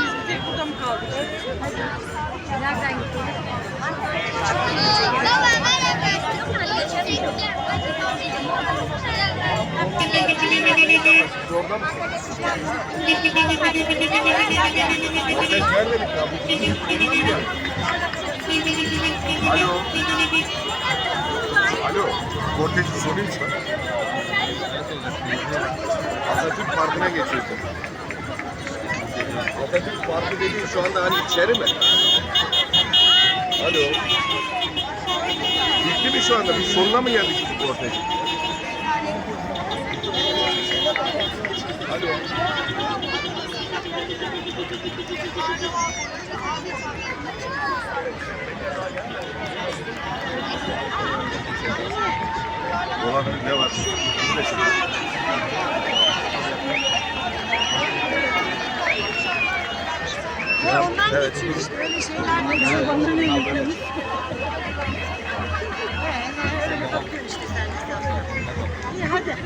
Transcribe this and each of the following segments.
Biz bir tek burada mı kaldık? Nereden gittik? Oradan mı? Alo. Alo. Kortej soruymuş lan. Atatürk Parkı'na geçiyorsun. Atatürk Parkı dediğin şu anda hani içeri mi? Alo. Bitti mi şu anda? Biz sonuna mı geldik bu korteci? Alo. Olabilir ne var? Biz de Ve ondan Evet. geçiyor işte öyle şeyler geçiyor. Ondan ne yapıyoruz? Öyle bakıyor işte sen de. İyi hadi.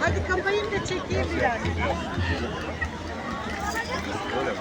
Hadi kapayın da çekeyim biraz. Öyle mi?